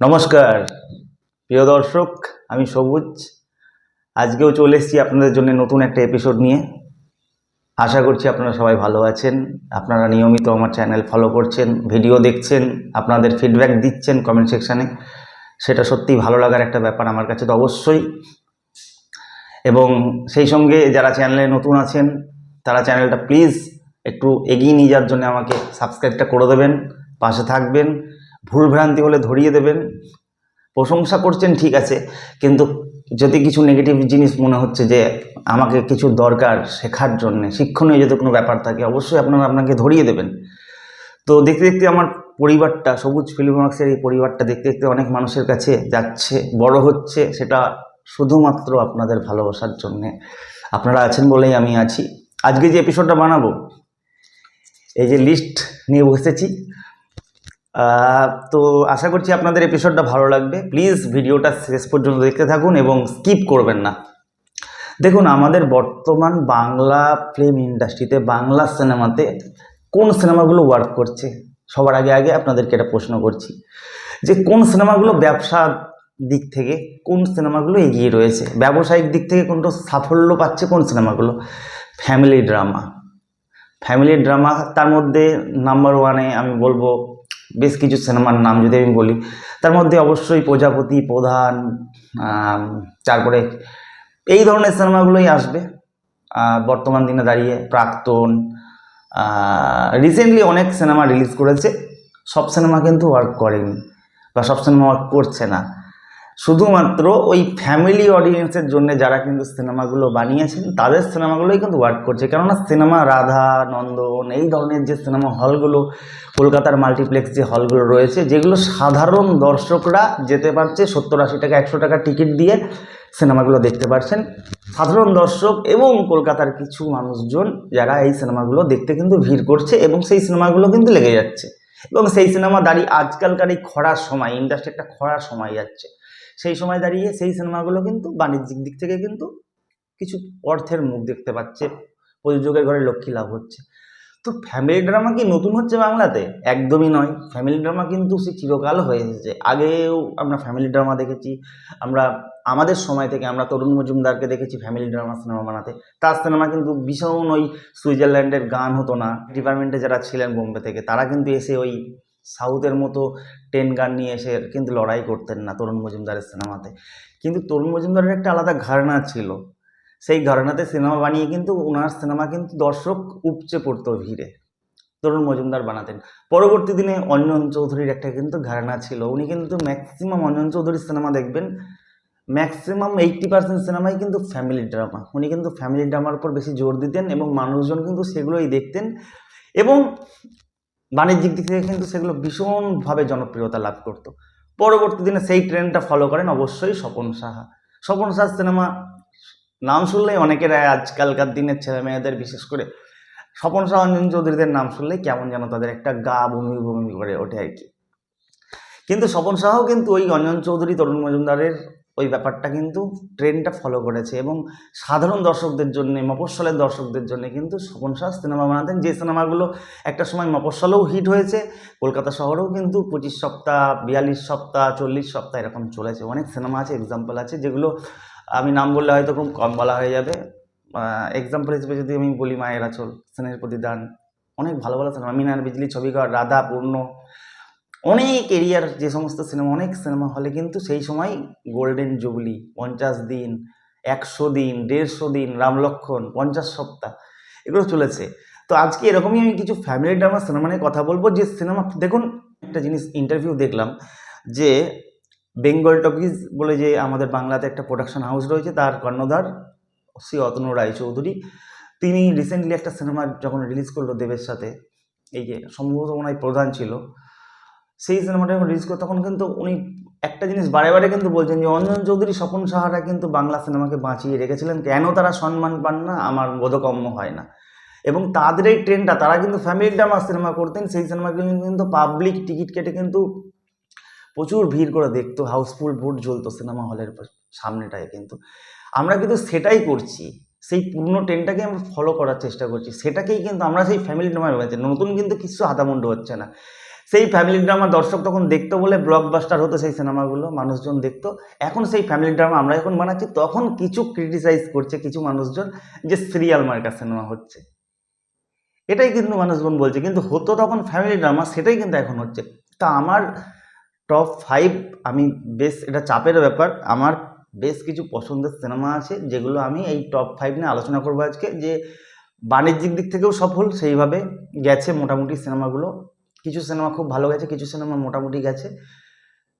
নমস্কার, প্রিয় দর্শক, আমি সবুজ। আজকেও চলে এসেছি আপনাদের জন্য নতুন একটা এপিসোড নিয়ে। আশা করছি আপনারা সবাই ভালো আছেন। আপনারা নিয়মিত আমার চ্যানেল ফলো করছেন ভিডিও দেখছেন, আপনাদের ফিডব্যাক দিচ্ছেন কমেন্ট সেকশানে সেটা সত্যিই ভালো লাগার একটা ব্যাপার আমার কাছে তো অবশ্যই। এবং সেই সঙ্গে যারা চ্যানেলে নতুন আছেন, তারা চ্যানেলটা প্লিজ একটু এগিয়ে নিয়ে যাওয়ার জন্য আমাকে সাবস্ক্রাইবটা করে দেবেন, পাশে থাকবেন। ভুলভ্রান্তি হলে ধরিয়ে দেবেন। প্রশংসা করছেন, ঠিক আছে, কিন্তু যদি কিছু নেগেটিভ জিনিস মনে হচ্ছে যে আমাকে কিছু দরকার শেখার জন্য, শিক্ষণীয় যদি কোনো ব্যাপার থাকে, অবশ্যই আপনারা আপনাকে ধরিয়ে দেবেন। তো দেখতে দেখতে আমার পরিবারটা, সবুজ ফিল্মওয়ার্কসের এই পরিবারটা দেখতে দেখতে অনেক মানুষের কাছে যাচ্ছে, বড় হচ্ছে, সেটা শুধুমাত্র আপনাদের ভালোবাসার জন্যে। আপনারা আছেন বলেই আমি আছি। আজকে যে এপিসোডটা বানাবো, এই যে লিস্ট নিয়ে বসেছি তো আশা করছি আপনাদের এপিসোডটা ভালো লাগবে। প্লিজ ভিডিওটা শেষ পর্যন্ত দেখতে থাকুন এবং স্কিপ করবেন না। দেখুন, আমাদের বর্তমান বাংলা ফিল্ম ইন্ডাস্ট্রিতে বাংলা সিনেমাতে কোন সিনেমাগুলো ওয়ার্ক করছে? সবার আগে আগে আপনাদেরকে এটা প্রশ্ন করছি। যে কোন সিনেমাগুলো ব্যবসা দিক থেকে, কোন সিনেমাগুলো এগিয়ে রয়েছে? ব্যবসায়িক দিক থেকে কোনটা সাফল্য পাচ্ছে কোন সিনেমাগুলো ফ্যামিলি ড্রামা ফ্যামিলি ড্রামা তার মধ্যে নাম্বার ওয়ানে আমি বলব বেশ কিছু সিনেমার নাম যদি আমি বলি, তার মধ্যে অবশ্যই প্রজাপতি, প্রধান তারপরে এই ধরনের সিনেমাগুলোই আসবে। বর্তমান দিনে দাঁড়িয়ে প্রাক্তন রিসেন্টলি অনেক সিনেমা রিলিজ করেছে। সব সিনেমা কিন্তু ওয়ার্ক করেনি বা সব সিনেমা ওয়ার্ক করছে না। শুধুমাত্র ওই ফ্যামিলি অডিয়েন্সের জন্য যারা কিন্তু সিনেমাগুলো বানিয়েছেন, তাদের সিনেমাগুলোই কিন্তু ওয়ার্ক করছে। কেননা সিনেমা রাধা, নন্দন, এই ধরনের যে সিনেমা হলগুলো, কলকাতার মাল্টিপ্লেক্স যে হলগুলো রয়েছে, যেগুলো সাধারণ দর্শকরা যেতে পারছে সত্তর আশি টাকা, একশো টাকা টিকিট দিয়ে সিনেমাগুলো দেখতে পারছেন। সাধারণ দর্শক এবং কলকাতার কিছু মানুষজন যারা এই সিনেমাগুলো দেখতে কিন্তু ভিড় করছে এবং সেই সিনেমাগুলো কিন্তু লেগে যাচ্ছে। এবং সেই সিনেমা দাঁড়িয়ে আজকালকার এই খরার সময় ইন্ডাস্ট্রি একটা খরার সময় যাচ্ছে। সেই সময় দাঁড়িয়ে সেই সিনেমাগুলো কিন্তু বাণিজ্যিক দিক থেকে কিন্তু কিছু অর্থের মুখ দেখতে পাচ্ছে। প্রযোজকের ঘরে লক্ষ্মী লাভ হচ্ছে। তো ফ্যামিলি ড্রামা কি নতুন হচ্ছে বাংলাতে? একদমই নয়। ফ্যামিলি ড্রামা কিন্তু সে চিরকাল হয়ে এসেছে। আগেও আমরা ফ্যামিলি ড্রামা দেখেছি। আমরা, আমাদের সময় থেকে আমরা তরুণ মজুমদারকে দেখেছি ফ্যামিলি ড্রামা সিনেমা বানাতে। তার সিনেমা কিন্তু ভীষণ ওই সুইজারল্যান্ডের গান হতো না। ডিপার্টমেন্টে যারা ছিলেন বোম্বে থেকে, তারা কিন্তু এসে ওই সাউথের মতো টেন গান নিয়ে এসে কিন্তু লড়াই করতেন না তরুণ মজুমদারের সিনেমাতে। কিন্তু তরুণ মজুমদারের একটা আলাদা ঘরানা ছিল। সেই ঘরানাতে সিনেমা বানিয়ে কিন্তু ওনার সিনেমা কিন্তু দর্শক উপচে পড়তো ভিড়ে। তরুণ মজুমদার বানাতেন। পরবর্তী দিনে অঞ্জন চৌধুরীর একটা কিন্তু ঘরানা ছিল। উনি কিন্তু ম্যাক্সিমাম অঞ্জন চৌধুরীর সিনেমা দেখবেন। ম্যাক্সিমাম এইট্টি পার্সেন্ট সিনেমাই কিন্তু ফ্যামিলি ড্রামা। উনি কিন্তু ফ্যামিলি ড্রামার উপর বেশি জোর দিতেন এবং মানুষজন কিন্তু সেগুলোই দেখতেন। এবং বাণিজ্যিক দিক থেকে কিন্তু সেগুলো ভীষণভাবে জনপ্রিয়তা লাভ করতো। পরবর্তী দিনে সেই ট্রেন্ডটা ফলো করেন অবশ্যই স্বপন সাহা। স্বপন সাহা সিনেমা নাম শুনলেই অনেকের আজকালকার দিনের ছেলে মেয়েদের বিশেষ করে স্বপন সাহা অঞ্জন চৌধুরীদের নাম শুনলেই কেমন যেন তাদের একটা গা বমি বমি করে ওঠে আর কি। কিন্তু স্বপন সাহাও কিন্তু ওই অঞ্জন চৌধুরী, তরুণ মজুমদারের ওই ব্যাপারটা কিন্তু ট্রেনটা ফলো করেছে এবং সাধারণ দর্শকদের জন্য, মফস্বলের দর্শকদের জন্য কিন্তু স্বপন সাহা সিনেমা বানাতেন। যে সিনেমাগুলো একটা সময় মফস্বলেও হিট হয়েছে, কলকাতা শহরেও কিন্তু পঁচিশ সপ্তাহ, বিয়াল্লিশ সপ্তাহ, চল্লিশ সপ্তাহ এরকম চলেছে। অনেক সিনেমা আছে এক্সাম্পল আছে যেগুলো আমি নাম বললে হয়তো খুব কম বলা হয়ে যাবে। এক্সাম্পল হিসেবে যদি আমি বলি মায়ের আচল স্নেহের প্রতিদান, অনেক ভালো ভালো সিনেমা মিনার বিজলি, ছবিঘর, রাধা, পূর্ণ অনেক এরিয়ার যে সমস্ত সিনেমা অনেক সিনেমা হলে কিন্তু সেই সময় গোল্ডেন জুবলি পঞ্চাশ দিন, একশো দিন, দেড়শো দিন রামলক্ষণ পঞ্চাশ সপ্তাহ, এগুলো চলেছে। তো আজকে এরকমই আমি কিছু ফ্যামিলি ড্রামা সিনেমা নিয়ে কথা বলব, যে সিনেমা দেখুন, একটা জিনিস ইন্টারভিউ দেখলাম, যে বেঙ্গল টকিজ বলে যে আমাদের বাংলাতে একটা প্রোডাকশন হাউস রয়েছে, তার কর্ণধার শ্রী অতনু রায়চৌধুরী। তিনি রিসেন্টলি একটা সিনেমা যখন রিলিজ করল দেবের সাথে, এই যে সম্ভবত ওনার প্রধান ছিল। সেই সিনেমাটা যখন রিলিজ করে, তখন কিন্তু উনি একটা জিনিস বারে বারে কিন্তু বলছেন যে, অঞ্জন চৌধুরী, স্বপন সাহারা কিন্তু বাংলা সিনেমাকে বাঁচিয়ে রেখেছিলেন। কেন তারা সম্মান পান না? আমার বোধকম্য হয় না। এবং তাদের এই ট্রেনটা, তারা কিন্তু ফ্যামিলি ড্রামা সিনেমা করতেন, সেই সিনেমাগুলো কিন্তু পাবলিক টিকিট কেটে কিন্তু প্রচুর ভিড় করে দেখতো হাউসফুল ভোট জ্বলতো সিনেমা হলের সামনেটায় কিন্তু। আমরা কিন্তু সেটাই করছি। সেই পুরনো ট্রেনটাকে আমরা ফলো করার চেষ্টা করছি। সেটাকেই কিন্তু আমরা সেই ফ্যামিলি ড্রামায় রয়েছে। নতুন কিন্তু কিছু আদামুন্ড হচ্ছে না। সেই ফ্যামিলি ড্রামা দর্শক তখন দেখতো বলে ব্লকবাস্টার হতো সেই সিনেমাগুলো মানুষজন দেখতো। এখন সেই ফ্যামিলি ড্রামা আমরা এখন বানাচ্ছি, তখন কিছু ক্রিটিসাইজ করছে কিছু মানুষজন যে সিরিয়াল মার্কা সিনেমা হচ্ছে। এটাই কিন্তু মানুষজন বলছে, কিন্তু হতো তখন ফ্যামিলি ড্রামা সেটাই কিন্তু এখন হচ্ছে। তা আমার টপ ফাইভ আমি বেশ, এটা চাপের ব্যাপার, আমার বেশ কিছু পছন্দের সিনেমা আছে, যেগুলো আমি এই টপ ফাইভ নিয়ে আলোচনা করব আজকে। যে বাণিজ্যিক দিক থেকেও সফল, সেইভাবে গেছে মোটামুটি সিনেমাগুলো কিছু সিনেমা খুব ভালো গেছে, কিছু সিনেমা মোটামুটি গেছে।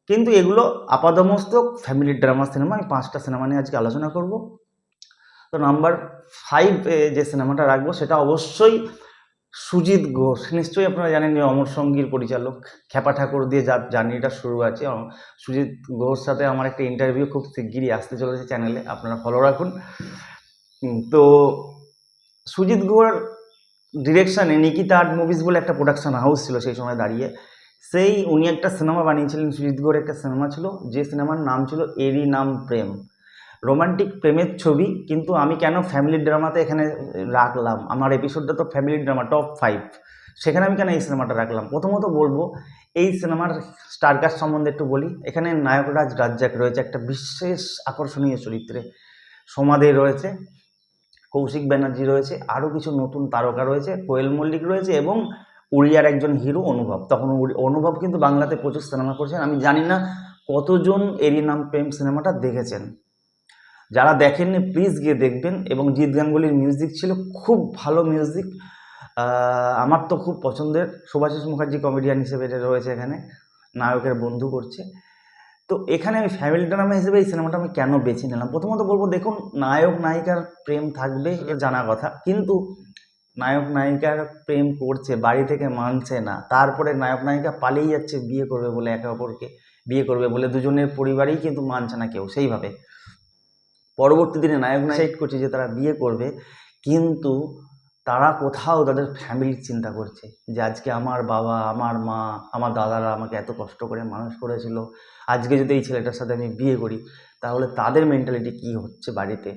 কিন্তু এগুলো আপাদমস্তক ফ্যামিলি ড্রামা সিনেমা আমি পাঁচটা সিনেমা নিয়ে আজকে আলোচনা করব। তো নাম্বার ফাইভ যে সিনেমাটা রাখব, সেটা অবশ্যই সুজিত ঘোষ। নিশ্চয়ই আপনারা জানেন যে অমর সঙ্গীর পরিচালক, খ্যাপা ঠাকুর দিয়ে যার জার্নিটা শুরু আছে। সুজিত ঘোষ সাথে আমার একটা ইন্টারভিউ খুব শিগগিরই আসতে চলেছে চ্যানেলে আপনারা ফলো রাখুন। তো সুজিত ঘোর ডিরেকশানে নিকিতা আর্ট মুভিজ বলে একটা প্রোডাকশন হাউস ছিল সেই সময় দাঁড়িয়ে। সেই উনি একটা সিনেমা বানিয়েছিলেন, সুজিত একটা সিনেমা ছিল, যে সিনেমার নাম ছিল এরি নাম প্রেম। রোমান্টিক প্রেমের ছবি, কিন্তু আমি কেন ফ্যামিলি ড্রামাতে এখানে রাখলাম? আমার এপিসোডটা তো ফ্যামিলি ড্রামা টপ ফাইভ সেখানে আমি কেন এই সিনেমাটা রাখলাম? প্রথমত বলব, এই সিনেমার স্টারকাস্ট সম্বন্ধে একটু বলি। এখানে নায়করাজ রাজ্জাক রয়েছে, একটা বিশেষ আকর্ষণীয় চরিত্রে। সমাধি রয়েছে। কৌশিক ব্যানার্জি রয়েছে, আরও কিছু নতুন তারকা রয়েছে, কোয়েল মল্লিক রয়েছে এবং উড়িয়ার একজন হিরো অনুভব। তখন অনুভব কিন্তু বাংলাতে প্রচুর সিনেমা করছেন। আমি জানি না কতজন এরই নাম প্রেম সিনেমাটা দেখেছেন। যারা দেখেননি প্লিজ গিয়ে দেখবেন এবং জিৎ গাঙ্গুলির মিউজিক ছিল খুব ভালো মিউজিক আমার তো খুব পছন্দের। সুভাষিস মুখার্জি কমেডিয়ান হিসেবে এটা রয়েছে এখানে। নায়কের বন্ধু করছে। তো এখানে আমি ফ্যামিলি ড্রামা হিসেবে এই সিনেমাটা আমি কেন বেছে নিলাম? প্রথমত বলব দেখুন নায়ক নায়িকার প্রেম থাকবে এ জানা কথা। কিন্তু নায়ক নায়িকার প্রেম করছে বাড়ি থেকে মানছে না। তারপরে নায়ক নায়িকা পালিয়ে যাচ্ছে বিয়ে করবে বলে একে অপরকে বিয়ে করবে বলে দুজনের পরিবারই কিন্তু মানছে না কেউ সেইভাবে। পরবর্তী দিনে নায়ক নায়ক করছে যে তারা বিয়ে করবে কিন্তু তারা কোথাও তাদের ফ্যামিলির চিন্তা করছে যে আজকে আমার বাবা, আমার মা, আমার দাদারা আমাকে এত কষ্ট করে মানুষ করেছিল, আজকে যদি এই ছেলেটার সাথে আমি বিয়ে করি, তাহলে তাদের মেন্টালিটি কি হচ্ছে বাড়িতে?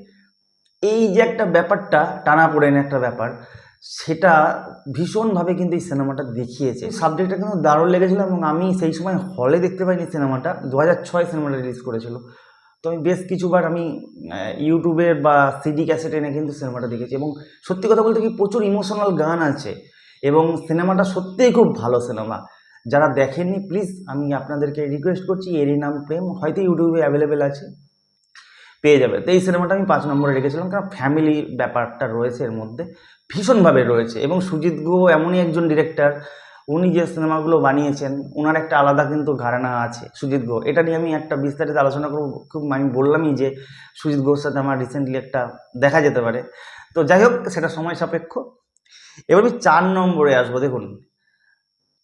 এই যে একটা ব্যাপারটা টানা পড়েন একটা ব্যাপার, সেটা ভীষণভাবে কিন্তু এই সিনেমাটা দেখিয়েছে। সাবজেক্টটা কিন্তু দারুণ লেগেছিলো এবং আমি সেই সময় হলে দেখতে পাইনি সিনেমাটা দু হাজার ছয় সিনেমাটা রিলিজ করেছিল। তো আমি বেশ কিছুবার আমি আহ, ইউটিউবের বা সিডি ক্যাসেট এনে কিন্তু সিনেমাটা দেখেছি এবং সত্যি কথা বলতে কি প্রচুর ইমোশনাল গান আছে এবং সিনেমাটা সত্যিই খুব ভালো সিনেমা। যারা দেখেননি প্লিজ আমি আপনাদেরকে রিকোয়েস্ট করছি এরই নাম প্রেম হয়তো ইউটিউবে অ্যাভেলেবেল আছে পেয়ে যাবে। তো এই সিনেমাটা আমি পাঁচ নম্বরে রেখেছিলাম কারণ ফ্যামিলি ব্যাপারটা রয়েছে এর মধ্যে ভীষণভাবে রয়েছে এবং সুজিত গুহ এমনই একজন ডিরেক্টর উনি যে সিনেমাগুলো বানিয়েছেন ওনার একটা আলাদা কিন্তু ঘরানা আছে, সুজিত গুহ এটা নিয়ে আমি একটা বিস্তারিত আলোচনা করব। খুব আমি বললামই যে সুজিত গুহর সাথে আমার রিসেন্টলি একটা দেখা যেতে পারে। তো যাই হোক, সেটা সময় সাপেক্ষ। এবার আমি চার নম্বরে আসব, দেখুন।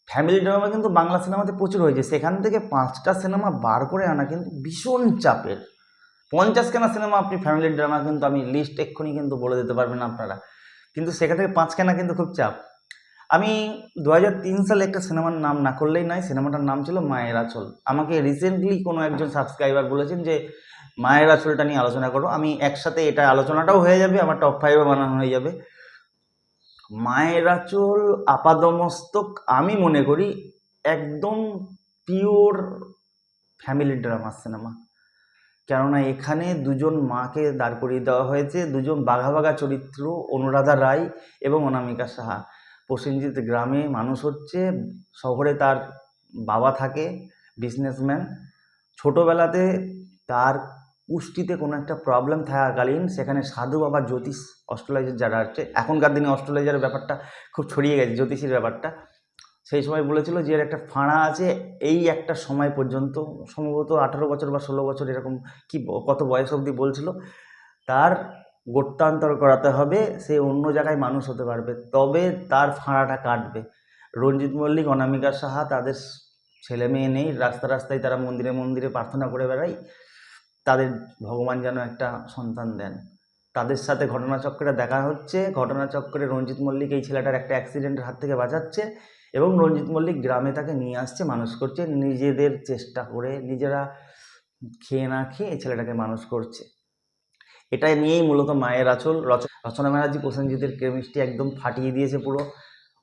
ফ্যামিলি ড্রামা কিন্তু বাংলা সিনেমাতে প্রচুর হয়েছে। সেখান থেকে পাঁচটা সিনেমা বার করে আনা কিন্তু ভীষণ চাপের। পঞ্চাশ কেনা সিনেমা আপনি ফ্যামিলি ড্রামা কিন্তু আমি লিস্ট এক্ষুনি কিন্তু বলে দিতে পারবেন আপনারা। কিন্তু সেখান থেকে পাঁচ কেনা কিন্তু খুব চাপ। আমি দু সালে একটা সিনেমার নাম না করলেই নয়, সিনেমাটার নাম ছিল মায়ের আঁচল। আমাকে রিসেন্টলি কোনো একজন সাবস্ক্রাইবার বলেছেন যে, মায়ের আঁচলটা নিয়ে আলোচনা করো। আমি একসাথে এটা আলোচনাটাও হয়ে যাবে, আমার টপ ফাইভে বানানো হয়ে যাবে। মায়ের আঁচল, আপাদমস্তক, আমি মনে করি একদম পিওর ফ্যামিলি ড্রামা সিনেমা কেননা এখানে দুজন মাকে দাঁড় করিয়ে দেওয়া হয়েছে, দুজন বাঘা বাঘা চরিত্র অনুরাধা রায় এবং অনামিকা সাহা। প্রসেনজিৎ গ্রামে মানুষ হচ্ছে, শহরে তার বাবা থাকে বিজনেসম্যান ছোটোবেলাতে তার পুষ্টিতে কোনো একটা প্রবলেম থাকাকালীন সেখানে সাধু বাবা জ্যোতিষ অস্ট্রোলজার যারা আছে, এখনকার দিনে অস্ট্রোলজারের ব্যাপারটা খুব ছড়িয়ে গেছে, জ্যোতিষীর ব্যাপারটা। সেই সময় বলেছিল যে, এর একটা ফাঁড়া আছে, এই একটা সময় পর্যন্ত, সম্ভবত আঠারো বছর বা ষোলো বছর এরকম কি কত বয়স অবধি বলছিল। তার গোত্রান্তর করাতে হবে, সে অন্য জায়গায় মানুষ হতে পারবে। তবে তার ফাঁড়াটা কাটবে। রঞ্জিত মল্লিক, অনামিকা সাহা তাদের ছেলে মেয়ে নেই, রাস্তা রাস্তায় তারা মন্দিরে মন্দিরে প্রার্থনা করে বেড়ায়। তাদের ভগবান যেন একটা সন্তান দেন। তাদের সাথে ঘটনাচক্রে দেখা হচ্ছে। ঘটনাচক্রে রঞ্জিত মল্লিক এই ছেলেটার একটা অ্যাক্সিডেন্টের হাত থেকে বাঁচাচ্ছে এবং রঞ্জিত মল্লিক গ্রামে তাকে নিয়ে আসছে, মানুষ করছে। নিজেদের চেষ্টা করে নিজেরা খেয়ে না খেয়ে এই ছেলেটাকে মানুষ করছে। এটা নিয়েই মূলত মায়ের আচল। রচ- রচনা ব্যানার্জি প্রসেনজিতের কেমিস্ট্রি একদম ফাটিয়ে দিয়েছে পুরো।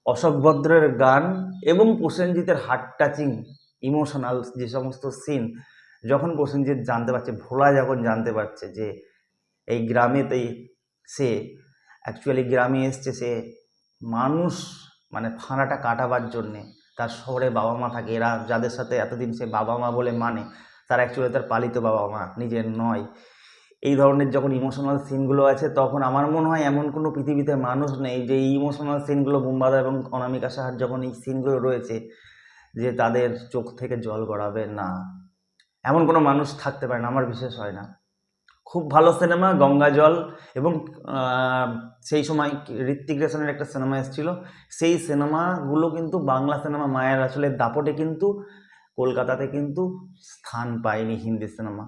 অশোক ভদ্রের গান এবং প্রসেনজিতের হার্ট টাচিং ইমোশনাল যে সমস্ত সিন যখন প্রসেনজিৎ জানতে পারছে, ভোলা যখন জানতে পারছে যে এই গ্রামেতেই সে অ্যাকচুয়ালি গ্রামে এসছে সে মানুষ মানে ফাঁড়াটা কাটাবার জন্যে তার শহরে বাবা মা থাকে। এরা যাদের সাথে এতদিন সে বাবা মা বলে মানে তার অ্যাকচুয়ালি তার পালিত বাবা মা, নিজের নয়। এই ধরনের যখন ইমোশনাল সিনগুলো আছে, তখন আমার মনে হয় এমন কোনো পৃথিবীতে মানুষ নেই যে এই ইমোশনাল সিনগুলো বুম্বাদা এবং অনামিকা সাহার যখন এই সিনগুলো রয়েছে, যে তাদের চোখ থেকে জল গড়াবে, না। এমন কোনো মানুষ থাকতে পারে না, আমার বিশেষ হয় না। খুব ভালো সিনেমা গঙ্গা জল এবং সেই সময় ঋত্বিক রেশনের একটা সিনেমা এসেছিল। সেই সিনেমাগুলো কিন্তু বাংলা সিনেমা মায়ের আসলে দাপটে কিন্তু, কলকাতাতে কিন্তু স্থান পায়নি হিন্দি সিনেমা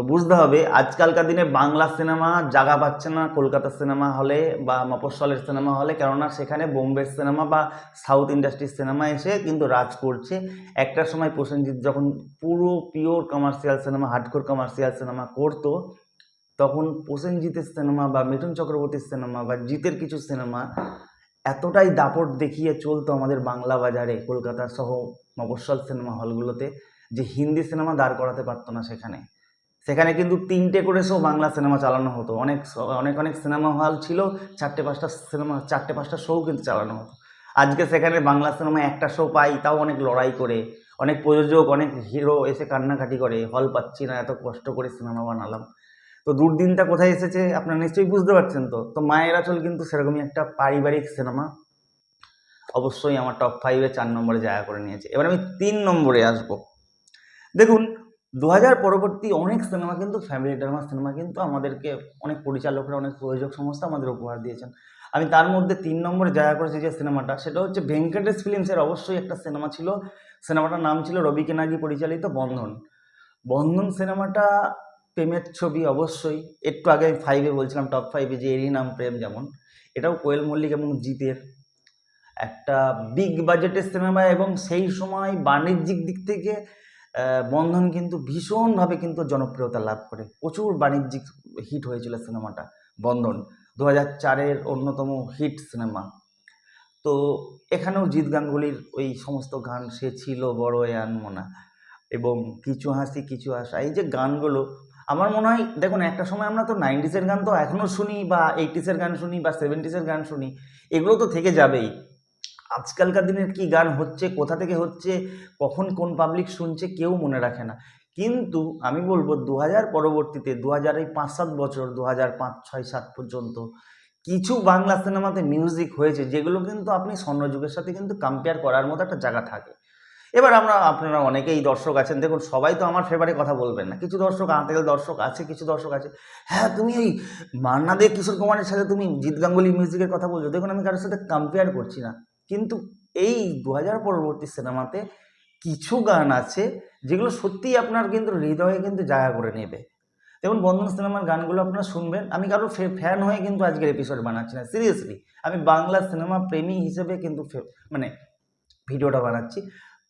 তো বুঝতে হবে, আজকালকার দিনে বাংলা সিনেমা জায়গা পাচ্ছে না, কলকাতা সিনেমা হলে বা মফস্বলের সিনেমা হলে, কেননা সেখানে বোম্বের সিনেমা বা সাউথ ইন্ডাস্ট্রির সিনেমা এসে কিন্তু রাজ করছে। একটা সময় প্রসেনজিৎ যখন পুরো pure commercial cinema hardcore commercial cinema করতো, তখন প্রসেনজিতের সিনেমা বা মিঠুন চক্রবর্তীর সিনেমা বা জিতের কিছু সিনেমা এতটাই দাপট দেখিয়ে চলতো আমাদের বাংলা বাজারে, কলকাতা সহ মফস্বল সিনেমা হলগুলোতে, যে হিন্দি সিনেমা দাঁড় করাতে পারতো না সেখানে। সেখানে কিন্তু তিনটে করে শো বাংলা সিনেমা চালানো হতো। অনেক অনেক অনেক সিনেমা হল ছিল, চারটে পাঁচটা সিনেমা চারটে পাঁচটা শো কিন্তু চালানো হতো। আজকে সেখানে বাংলা সিনেমা একটা শো পাই, তাও অনেক লড়াই করে। অনেক প্রযোজক, অনেক হিরো এসে কান্নাকাটি করে হল পাচ্ছি না, এত কষ্ট করে সিনেমা বানালাম। তো দুর্দিনটা কোথায় এসেছে, আপনারা নিশ্চয়ই বুঝতে পারছেন তো? তো মায়ের আচল কিন্তু সেরকমই একটা পারিবারিক সিনেমা অবশ্যই আমার টপ ফাইভে চার নম্বরে জায়গা করে নিয়েছে। এবার আমি তিন নম্বরে আসব। দেখুন দু হাজার পরবর্তী অনেক সিনেমা কিন্তু ফ্যামিলি ড্রামা সিনেমা কিন্তু আমাদেরকে অনেক পরিচালকরা, অনেক প্রযোজক সংস্থা আমাদের উপহার দিয়েছেন। আমি তার মধ্যে তিন নম্বরে জায়গা করেছি যে সিনেমাটা, সেটা হচ্ছে ভেঙ্কটেশ ফিল্মসের অবশ্যই একটা সিনেমা ছিল। সিনেমাটার নাম ছিল রবি কেনাগি পরিচালিত বন্ধন। বন্ধন সিনেমাটা প্রেমের ছবি অবশ্যই। একটু আগে আমি ফাইভে বলছিলাম টপ ফাইভে যে এরই নাম প্রেম যেমন, এটাও কোয়েল মল্লিক এবং জিতের। একটা বিগ বাজেটের সিনেমা এবং সেই সময় বাণিজ্যিক দিক থেকে বন্ধন কিন্তু ভীষণভাবে কিন্তু জনপ্রিয়তা লাভ করে। প্রচুর বাণিজ্যিক হিট হয়েছিল সিনেমাটা, বন্ধন। দু হাজার চারের অন্যতম হিট সিনেমা তো এখানেও জিৎ গাঙ্গুলির ওই সমস্ত গান, সে ছিল বড় এ আনমনা এবং কিছু হাসি, কিছু আশা, এই যে গানগুলো, আমার মনে হয়, দেখুন, একটা সময় আমরা তো নাইনটিসের গান তো এখনও শুনি বা এইটিসের গান শুনি বা সেভেন্টিসের গান শুনি, এগুলো তো থেকে যাবেই। আজকালকার দিনের কি গান হচ্ছে, কোথা থেকে হচ্ছে, কখন কোন পাবলিক শুনছে কেউ মনে রাখে না। কিন্তু আমি বলব দু হাজার পরবর্তীতে দু হাজার এই পাঁচ সাত বছর দু হাজার পাঁচ ছয় সাত পর্যন্ত কিছু বাংলা সিনেমাতে মিউজিক হয়েছে, যেগুলো কিন্তু আপনি স্বর্ণযুগের সাথে কিন্তু কম্পেয়ার করার মতো একটা জায়গা থাকে। এবার আমরা, আপনারা অনেকেই দর্শক আছেন, দেখুন সবাই তো আমার ফেভারে কথা বলবেন না। কিছু দর্শক, আঁতেল দর্শক আছে, কিছু দর্শক আছে। হ্যাঁ তুমি ওই মান্না দে, কিশোর কুমারের সাথে তুমি জিৎ গাঙ্গুলি মিউজিকের কথা বলছো। দেখুন আমি কারোর সাথে কম্পেয়ার করছি না। কিন্তু এই দু হাজার পরবর্তী সিনেমাতে কিছু গান আছে যেগুলো সত্যিই আপনার কিন্তু হৃদয়ে কিন্তু জায়গা করে নেবে। দেখুন, বন্ধন সিনেমার গানগুলো আপনারা শুনবেন। আমি কারও ফ্যান হয়ে কিন্তু আজকের এপিসোড বানাচ্ছি না। সিরিয়াসলি আমি বাংলা সিনেমা প্রেমী হিসেবে কিন্তু মানে ভিডিওটা বানাচ্ছি।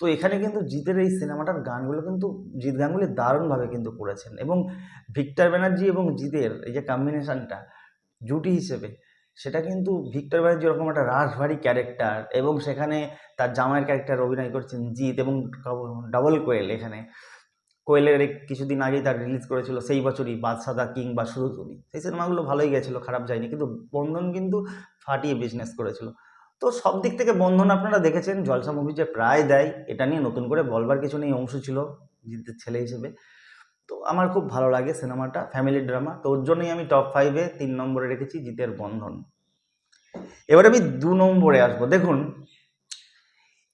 তো এখানে কিন্তু জিতের এই সিনেমাটার গানগুলো কিন্তু জিৎ গানগুলি দারুণভাবে কিন্তু করেছেন। এবং ভিক্টর ব্যানার্জি এবং জিতের এই যে কম্বিনেশনটা জুটি হিসেবে সেটা কিন্তু ভিক্টর ব্যানার্জি ওরকম একটা রাসভারী ক্যারেক্টার এবং সেখানে তার জামাইয়ের ক্যারেক্টার অভিনয় করছেন জিৎ এবং ডাবল কোয়েল এখানে। কোয়েলের কিছুদিন আগেই তার রিলিজ করেছিল সেই বছরই বাদশাদা কিং বা শুধু তুমি সেই সিনেমাগুলো ভালোই গেছিল, খারাপ যায়নি, কিন্তু বন্ধন কিন্তু ফাটিয়ে বিজনেস করেছিল। তো সব দিক থেকে বন্ধন আপনারা দেখেছেন, জলসা মুভি যে প্রায় দেয়, এটা নিয়ে নতুন করে বলবার কিছু নেই, অংশ ছিল জিতের ছেলে হিসেবে। তো আমার খুব ভালো লাগে সিনেমাটা ফ্যামিলি ড্রামা তো ওর জন্যই আমি টপ ফাইভে তিন নম্বরে রেখেছি জিতের বন্ধন। এবার আমি দু নম্বরে আসব। দেখুন,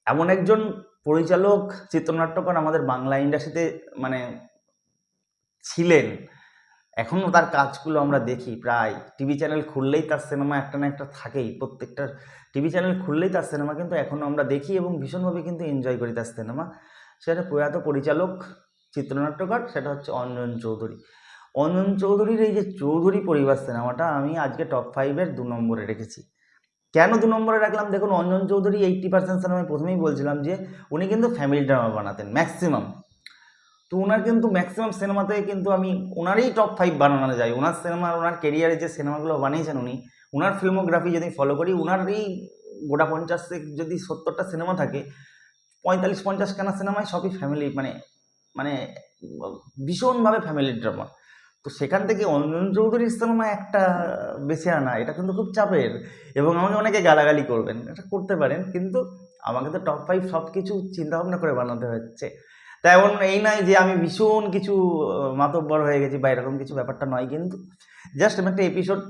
এমন একজন পরিচালক, চিত্রনাট্যকার আমাদের বাংলা ইন্ডাস্ট্রিতে মানে ছিলেন। এখনও তার কাজগুলো আমরা দেখি প্রায়। টিভি চ্যানেল খুললেই তার সিনেমা একটা না একটা থাকেই। প্রত্যেকটা টিভি চ্যানেল খুললেই তার সিনেমা কিন্তু এখনও আমরা দেখি এবং ভীষণভাবে কিন্তু এনজয় করি তার সিনেমা। সেটা প্রয়াত পরিচালক চিত্রনাট্যকার, সেটা হচ্ছে অঞ্জন চৌধুরী। অঞ্জন চৌধুরীর এই যে চৌধুরী পরিবার সিনেমাটা আমি আজকে টপ ফাইভের দু নম্বরে রেখেছি। কেন দু নম্বরে রাখলাম? দেখুন, অঞ্জন চৌধুরী এইট্টি পার্সেন্ট সিনেমায় প্রথমেই বলছিলাম যে, উনি কিন্তু ফ্যামিলি ড্রামা বানাতেন ম্যাক্সিমাম তো ওনার কিন্তু ম্যাক্সিমাম সিনেমাতে কিন্তু আমি ওনারই টপ ফাইভ বানানো যায়। ওনার সিনেমা ওনার কেরিয়ারে যে সিনেমাগুলো বানিয়েছেন উনি ওনার ফিল্মোগ্রাফি যদি ফলো করি ওনার এই গোটা পঞ্চাশে যদি সত্তরটা সিনেমা থাকে, পঁয়তাল্লিশ, পঞ্চাশ খানা সিনেমায় সবই ফ্যামিলি মানে মানে ভীষণভাবে ফ্যামিলি ড্রামা তো সেখান থেকে অঞ্জন চৌধুরীর সিনেমা একটা বেছে আনা, এটা কিন্তু খুব চাপের। এবং আমাকে অনেকে গালাগালি করবেন, এটা করতে পারেন, কিন্তু আমাকে তো টপ ফাইভ সব কিছু চিন্তাভাবনা করে বানাতে হচ্ছে। তা এমন এই নয় যে আমি ভীষণ কিছু মাতব্বর হয়ে গেছি বা এরকম কিছু ব্যাপারটা নয়, কিন্তু জাস্ট আমি একটা এপিসোড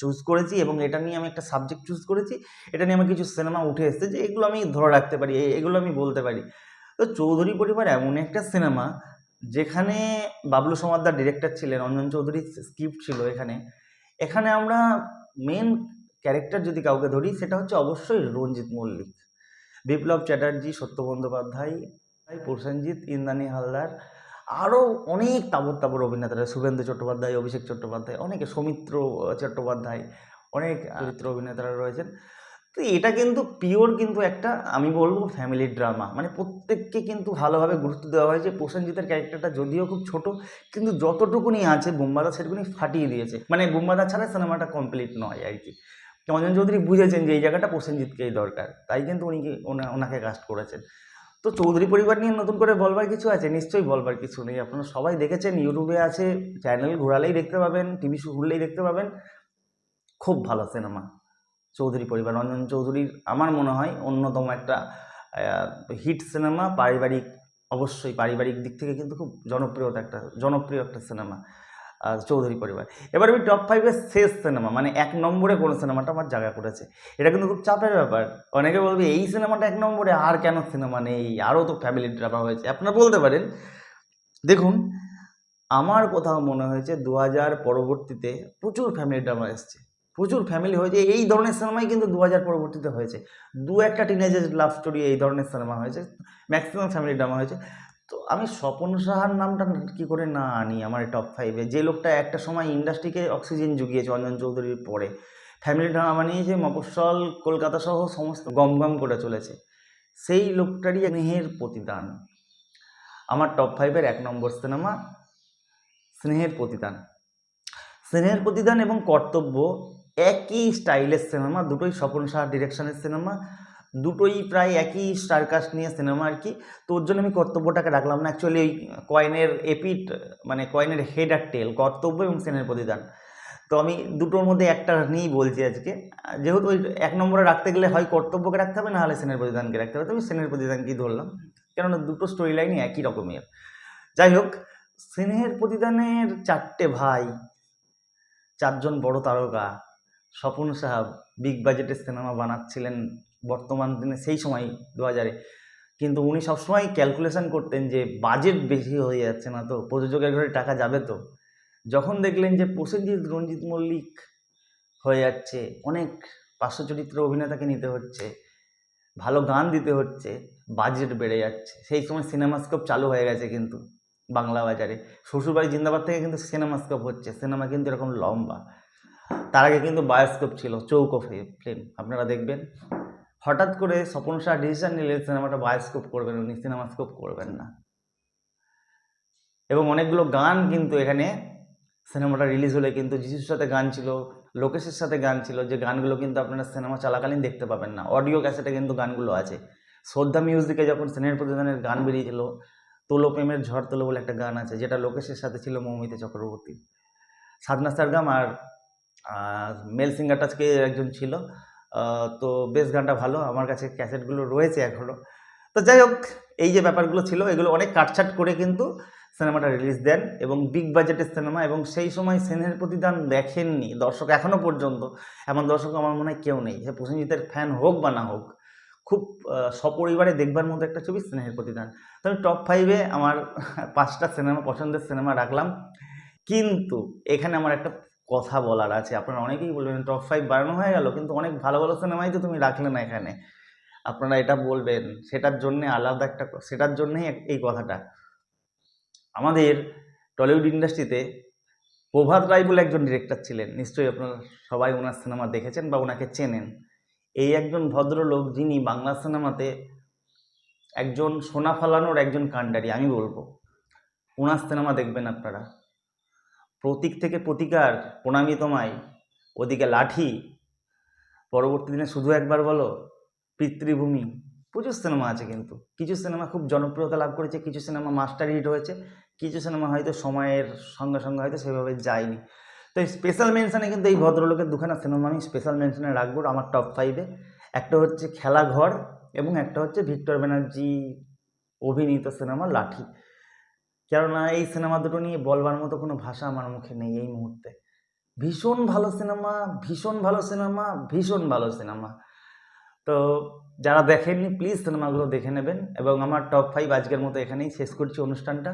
চুজ করেছি এবং এটা নিয়ে আমি একটা সাবজেক্ট চুজ করেছি। এটা নিয়ে আমার কিছু সিনেমা উঠে এসেছে যে এগুলো আমি ধরে রাখতে পারি এগুলো আমি বলতে পারি। তো চৌধুরী পরিবার এমন একটা সিনেমা যেখানে বাবলু সমাদ্দার ডিরেক্টর ছিলেন অঞ্জন চৌধুরীর স্ক্রিপ্ট ছিল এখানে। এখানে আমরা মেন ক্যারেক্টার যদি কাউকে ধরি সেটা হচ্ছে অবশ্যই রঞ্জিত মল্লিক। বিপ্লব চ্যাটার্জি সত্য বন্দ্যোপাধ্যায় প্রসেনজিৎ ইন্দ্রাণী হালদার আরও অনেক তাবর তাবর অভিনেতারা শুভেন্দু চট্টোপাধ্যায় অভিষেক চট্টোপাধ্যায় অনেকে সৌমিত্র চট্টোপাধ্যায় অনেক চরিত্র। অভিনেতারা রয়েছেন। তো এটা কিন্তু পিওর কিন্তু একটা, আমি বলব ফ্যামিলি ড্রামা মানে প্রত্যেককে কিন্তু ভালোভাবে গুরুত্ব দেওয়া হয়েছে প্রসেনজিতের ক্যারেক্টারটা যদিও খুব ছোট, কিন্তু যতটুকুনি আছে বোম্বাদা সেটুকুনি ফাটিয়ে দিয়েছে। মানে বোম্বাদা ছাড়া সিনেমাটা কমপ্লিট নয় আর কি। অঞ্জন চৌধুরী বুঝেছেন যে এই জায়গাটা প্রসেনজিৎকেই দরকার, তাই কিন্তু উনি ওনাকে কাস্ট করেছেন। তো চৌধুরী পরিবার নিয়ে নতুন করে বলবার কিছু আছে? নিশ্চয়ই বলবার কিছু নেই। আপনারা সবাই দেখেছেন ইউটিউবে আছে চ্যানেল ঘোরালেই দেখতে পাবেন টিভি শো ঘুরলেই দেখতে পাবেন। খুব ভালো সিনেমা চৌধুরী পরিবার। রঞ্জন চৌধুরীর আমার মনে হয় অন্যতম একটা হিট সিনেমা পারিবারিক, অবশ্যই পারিবারিক দিক থেকে কিন্তু খুব জনপ্রিয়তা একটা, জনপ্রিয় একটা সিনেমা চৌধুরী পরিবার। এবার আমি টপ ফাইভের শেষ সিনেমা মানে এক নম্বরে কোন সিনেমাটা আমার জায়গা করেছে। এটা কিন্তু খুব চাপের ব্যাপার। অনেকে বলবে, এই সিনেমাটা এক নম্বরে? আর কেন সিনেমা নেই? আরও তো ফ্যামিলি ড্রামা হয়েছে। আপনারা বলতে পারেন। দেখুন, আমার কোথাও মনে হয়েছে দু হাজার পরবর্তীতে প্রচুর ফ্যামিলি ড্রামা এসছে। প্রচুর ফ্যামিলি হয়েছে। এই ধরনের সিনেমাই কিন্তু দু হাজার পরবর্তীতে হয়েছে। দু একটা টিনেজের লাভ স্টোরি এই ধরনের সিনেমা হয়েছে। ম্যাক্সিমাম ফ্যামিলি ড্রামা হয়েছে। তো আমি স্বপন সাহার নামটা কি করে না আনি আমার টপ ফাইভে যে লোকটা একটা সময় ইন্ডাস্ট্রিকে অক্সিজেন জুগিয়েছে অঞ্জন চৌধুরীর পরে। ফ্যামিলি ড্রামা বানিয়েছে, মফস্বল, কলকাতা সহ সমস্ত গম গম করে চলেছে। সেই লোকটারই স্নেহের প্রতিদান। আমার টপ ফাইভের এক নম্বর সিনেমা স্নেহের প্রতিদান। স্নেহের প্রতিদান এবং কর্তব্য একই স্টাইলের সিনেমা, দুটোই স্বপন সাহা ডিরেকশনের সিনেমা, দুটোই প্রায় একই স্টারকাস্ট নিয়ে সিনেমা আর কি। তো ওর জন্য আমি কর্তব্যটাকে রাখলাম না। অ্যাকচুয়ালি ওই কয়েনের এপিট মানে কয়েনের হেড আর টেল কর্তব্য এবং সেনের প্রতিদান। তো আমি দুটোর মধ্যে একটা নিয়েই বলছি আজকে। যেহেতু ওই এক নম্বরে রাখতে গেলে হয় কর্তব্যকে রাখতে হবে, না হলে সেনের প্রতিদানকে রাখতে হবে। তো আমি সেনের প্রতিদানকেই ধরলাম। কেননা দুটো স্টোরি লাইনই একই রকমের। যাই হোক স্নেহের প্রতিদানের চারটে ভাই, চারজন বড় তারকা। স্বপন সাহাব বিগ বাজেটের সিনেমা বানাচ্ছিলেন বর্তমান দিনে সেই সময় দু হাজারে কিন্তু উনি সবসময় ক্যালকুলেশন করতেন যে বাজেট বেশি হয়ে যাচ্ছে না তো, প্রযোজকের ঘরে টাকা যাবে তো। যখন দেখলেন যে প্রসেনজিৎ, রঞ্জিত মল্লিক হয়ে যাচ্ছে, অনেক পার্শ্ব চরিত্র অভিনেতাকে নিতে হচ্ছে, ভালো গান দিতে হচ্ছে বাজেট বেড়ে যাচ্ছে। সেই সময় সিনেমাস্কোপ চালু হয়ে গেছে কিন্তু বাংলা বাজারে। শ্বশুরবাড়ি জিন্দাবাদ থেকে কিন্তু সিনেমাস্কোপ হচ্ছে। সিনেমা কিন্তু এরকম লম্বা। তার আগে কিন্তু বায়োস্কোপ ছিল, চৌকো ফিল্ম আপনারা দেখবেন। হঠাৎ করে স্বপন শাহ ডিসিশন নিলে সিনেমাটা বায়োস্কোপ করবেন, উনি সিনেমাস্কোপ করবেন না। এবং অনেকগুলো গান কিন্তু এখানে সিনেমাটা রিলিজ হলে কিন্তু যিশুর সাথে গান ছিল, লোকেশের সাথে গান ছিল, যে গানগুলো কিন্তু আপনারা সিনেমা চলাকালীন দেখতে পাবেন না। অডিও ক্যাসেটে কিন্তু গানগুলো আছে। শ্রদ্ধা মিউজিকে যখন স্নেহের প্রতিদানের গান বেরিয়েছিল, তোলো প্রেমের ঝড় তোলো বলে একটা গান আছে, যেটা লোকেশের সাথে ছিল মৌমিতা চক্রবর্তী সাধনা সারগাম আর মেল সিঙ্গার টাচকে একজন ছিল। তো বেশ গানটা ভালো। আমার কাছে ক্যাসেটগুলো রয়েছে এখনও তো যাই হোক, এই যে ব্যাপারগুলো ছিল, এগুলো অনেক কাটছাট করে কিন্তু সিনেমাটা রিলিজ দেন এবং বিগ বাজেটের সিনেমা এবং সেই সময় সেনের প্রতিদান দেখেননি দর্শক এখনও পর্যন্ত। এমন দর্শক আমার মনে হয় কেউ নেই। সে প্রসেনজিতের ফ্যান হোক বা না হোক, খুব সপরিবারে দেখবার মতো একটা ছবি স্নেহের প্রতিদান। তো আমি টপ ফাইভে আমার পাঁচটা সিনেমা পছন্দের সিনেমা রাখলাম। কিন্তু এখানে আমার একটা কথা বলার আছে। আপনারা অনেকেই বলবেন টপ ফাইভ বাড়ানো হয়ে গেল, কিন্তু অনেক ভালো ভালো সিনেমাই তো তুমি রাখলে না এখানে। আপনারা এটা বলবেন, সেটার জন্যে আলাদা একটা সেটার জন্যেই এই কথাটা। আমাদের টলিউড ইন্ডাস্ট্রিতে প্রভাত রায় বলে একজন ডিরেক্টর ছিলেন। নিশ্চয়ই আপনারা সবাই ওনার সিনেমা দেখেছেন বা ওনাকে চেনেন। এই একজন ভদ্রলোক যিনি বাংলা সিনেমাতে একজন সোনা ফালানোর একজন কাণ্ডারি, আমি বলব। ওনার সিনেমা দেখবেন আপনারা। প্রতীক থেকে প্রতিকার, প্রণামী তোমায়। ওদিকে লাঠি, পরবর্তী দিনে শুধু একবার বলো, পিতৃভূমি। প্রচুর সিনেমা আছে কিন্তু। কিছু সিনেমা খুব জনপ্রিয়তা লাভ করেছে, কিছু সিনেমা মাস্টার হিট হয়েছে, কিছু সিনেমা হয়তো সময়ের সঙ্গে সঙ্গে হয়তো সেভাবে যায়নি। তো এই স্পেশাল মেনশানে কিন্তু এই ভদ্রলোকের দুখানা সিনেমা আমি স্পেশাল মেনশানে রাখব, আমার টপ ফাইভে একটা হচ্ছে খেলাঘর এবং একটা হচ্ছে ভিক্টর ব্যানার্জি অভিনীত সিনেমা লাঠি। কেননা এই সিনেমা দুটো নিয়ে বলবার মতো কোনো ভাষা আমার মুখে নেই এই মুহূর্তে। ভীষণ ভালো সিনেমা, ভীষণ ভালো সিনেমা, ভীষণ ভালো সিনেমা। তো যারা দেখেননি প্লিজ সিনেমাগুলো দেখে নেবেন এবং আমার টপ ফাইভ আজকের মতো এখানেই শেষ করছি অনুষ্ঠানটা।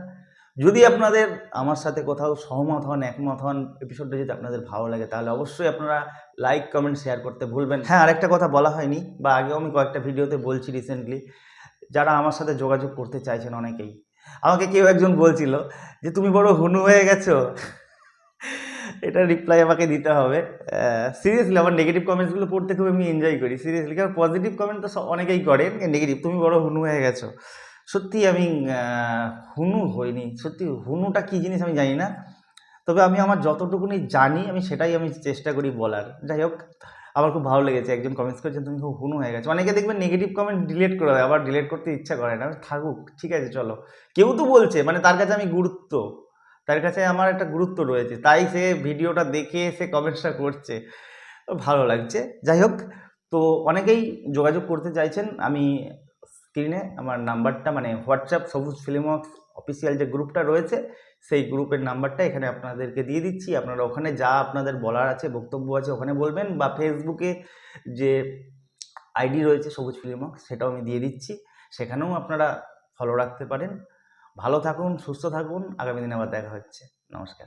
যদি আপনাদের আমার সাথে কোথাও সহমত হন, একমত হন এপিসোডটা যদি আপনাদের ভালো লাগে, তাহলে অবশ্যই আপনারা লাইক কমেন্ট শেয়ার করতে ভুলবেন হ্যাঁ আরেকটা কথা বলা হয়নি, বা আগেও আমি কয়েকটা ভিডিওতে বলছি রিসেন্টলি যারা আমার সাথে যোগাযোগ করতে চাইছেন অনেকেই আমাকে কেউ একজন বলছিল যে, তুমি বড় হুনু হয়ে গেছো। এটা রিপ্লাই আমাকে দিতে হবে। সিরিয়াসলি আমার নেগেটিভ কমেন্টসগুলো পড়তে খুব আমি এনজয় করি সিরিয়াসলি কারণ পজিটিভ কমেন্ট তো অনেকেই করেন নেগেটিভ তুমি বড় হুনু হয়ে গেছো। সত্যি আমি হুনু হইনি, সত্যি হুনুটা কী জিনিস আমি জানি না। তবে আমি আমার যতটুকুনি জানি আমি সেটাই আমি চেষ্টা করি বলার। যাই হোক আমার খুব ভালো লেগেছে। একজন কমেন্টস করেছেন, তুমি খুব হুনু হয়ে গেছো। অনেকে দেখবেন নেগেটিভ কমেন্ট ডিলিট করে দেয়, আবার ডিলিট করতে ইচ্ছা করে না। থাকুক, ঠিক আছে, চলো। কেউ তো বলছে মানে তার কাছে আমি গুরুত্ব। তার কাছে আমার একটা গুরুত্ব রয়েছে, তাই সে ভিডিওটা দেখে সে কমেন্টসটা করছে। ভালো লাগছে। যাই হোক, তো অনেকেই যোগাযোগ করতে চাইছেন। আমি স্ক্রিনে আমার নাম্বারটা মানে হোয়াটসঅ্যাপ সবুজ ফিল্মওয়ার্কস অফিসিয়াল যে গ্রুপটা রয়েছে সেই গ্রুপের নাম্বারটা এখানে আপনাদেরকে দিয়ে দিচ্ছি। আপনারা ওখানে যা আপনাদের বলার আছে, বক্তব্য আছে, ওখানে বলবেন বা ফেসবুকে যে আইডি রয়েছে সবুজ ফিল্মক সেটাও আমি দিয়ে দিচ্ছি। সেখানেও আপনারা ফলো রাখতে পারেন। ভালো থাকুন, সুস্থ থাকুন। আগামী দিনে আবার দেখা হচ্ছে। নমস্কার।